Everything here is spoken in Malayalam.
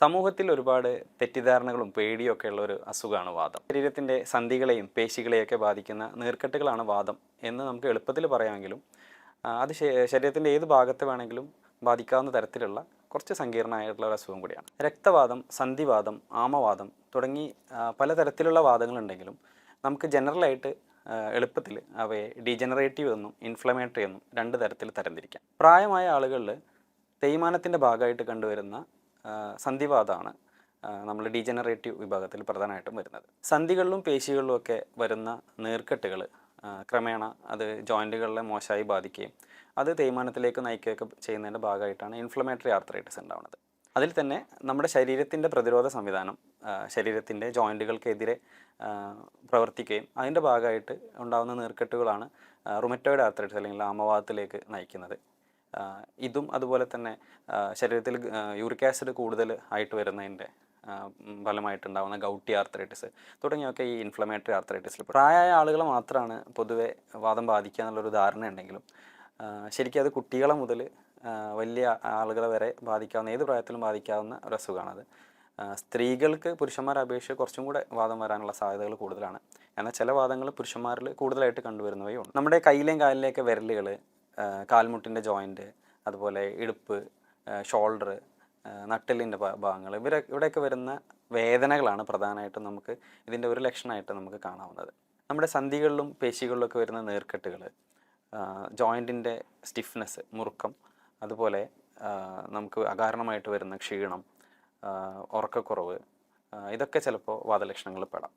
സമൂഹത്തിൽ ഒരുപാട് തെറ്റിദ്ധാരണകളും പേടിയും ഒക്കെ ഉള്ള ഒരു അസുഖമാണ് വാദം. ശരീരത്തിന്റെ സന്ധികളെയും പേശികളെയൊക്കെ ബാധിക്കുന്ന നീർക്കെട്ടുകളാണ് വാദം എന്ന് നമുക്ക് എളുപ്പത്തിൽ പറയാമെങ്കിലും അത് ശരീരത്തിന്റെ ഏത് ഭാഗത്ത് വേണമെങ്കിലും ബാധിക്കാവുന്ന തരത്തിലുള്ള കുറച്ച് സങ്കീർണമായിട്ടുള്ള ഒരു അസുഖം കൂടിയാണ്. രക്തവാദം സന്ധിവാദം ആമവാദം തുടങ്ങി പലതരത്തിലുള്ള വാദങ്ങളുണ്ടെങ്കിലും നമുക്ക് ജനറലായിട്ട് എളുപ്പത്തിൽ അവയെ ഡീജനറേറ്റീവ് എന്നും ഇൻഫ്ലമേറ്ററി എന്നും രണ്ട് തരത്തിൽ തരംതിരിക്കാം. പ്രായമായ ആളുകളിൽ തേയ്മാനത്തിന്റെ ഭാഗമായിട്ട് കണ്ടുവരുന്ന ആ, സന്ധിവാതമാണ് നമ്മൾ ഡീജനറേറ്റീവ് വിഭാഗത്തിൽ പ്രധാനമായിട്ടും വരുന്നത്. സന്ധികളിലും പേശികളിലും ഒക്കെ വരുന്ന നീർക്കെട്ടുകൾ ക്രമേണ അത് ജോയിന്റുകളിലെ മോശമായി ബാധിക്കുകയും അത് തേയ്മാനത്തിലേക്ക് നയിക്കുകയൊക്കെ ചെയ്യുന്നതിന്റെ ഭാഗമായിട്ടാണ് ഇൻഫ്ലമേറ്ററി ആർത്രൈറ്റിസ് ഉണ്ടാവുന്നത്. അതിൽ തന്നെ നമ്മുടെ ശരീരത്തിന്റെ പ്രതിരോധ സംവിധാനം ശരീരത്തിന്റെ ജോയിന്റുകൾക്കെതിരെ പ്രവർത്തിക്കുകയും അതിന്റെ ഭാഗമായിട്ട് ഉണ്ടാകുന്ന നീർക്കെട്ടുകളാണ് റുമറ്റോയിഡ് ആർത്രൈറ്റിസ് അല്ലെങ്കിൽ ആമവാദത്തിലേക്ക് നയിക്കുന്നത്. ഇതും അതുപോലെ തന്നെ ശരീരത്തിൽ യൂറിക് ആസിഡ് കൂടുതൽ ആയിട്ട് വരുന്നതിന്റെ ഫലമായിട്ടുണ്ടാകുന്ന ഗൗട്ടി ആർത്രൈറ്റിസ് തുടങ്ങിയൊക്കെ ഈ ഇൻഫ്ലമേറ്ററി ആർത്രൈറ്റിസിൽ പ്രായമായ ആളുകൾ മാത്രമാണ് പൊതുവെ വാദം ബാധിക്കുക എന്നുള്ളൊരു ധാരണ ഉണ്ടെങ്കിലും ശരിക്കും അത് കുട്ടികളെ മുതൽ വലിയ ആളുകളെ വരെ ബാധിക്കാവുന്ന ഏത് പ്രായത്തിലും ബാധിക്കാവുന്ന ഒരു അസുഖമാണത് സ്ത്രീകൾക്ക് പുരുഷന്മാരെ അപേക്ഷിച്ച് കുറച്ചും കൂടെ വാദം വരാനുള്ള സാധ്യതകൾ കൂടുതലാണ്. എന്നാൽ ചില വാദങ്ങൾ പുരുഷന്മാരിൽ കൂടുതലായിട്ട് കണ്ടുവരുന്നവയും നമ്മുടെ കയ്യിലെയും കാലിലെയൊക്കെ വിരലുകൾ കാൽമുട്ടിന്റെ ജോയിന്റ് അതുപോലെ ഇടുപ്പ് ഷോൾഡർ നട്ടിലിന്റെ ഭാഗങ്ങൾ ഇവര ഇവിടെയൊക്കെ വരുന്ന വേദനകളാണ് പ്രധാനമായിട്ടും നമുക്ക് ഇതിന്റെ ഒരു ലക്ഷണമായിട്ട് നമുക്ക് കാണാവുന്നത്. നമ്മുടെ സന്ധികളിലും പേശികളിലൊക്കെ വരുന്ന നീർക്കെട്ടുകൾ ജോയിന്റിന്റെ സ്റ്റിഫ്നെസ് മുറുക്കം അതുപോലെ നമുക്ക് അകാരണമായിട്ട് വരുന്ന ക്ഷീണം ഉറക്കക്കുറവ് ഇതൊക്കെ ചിലപ്പോൾ വാദലക്ഷണങ്ങൾ പെടാം.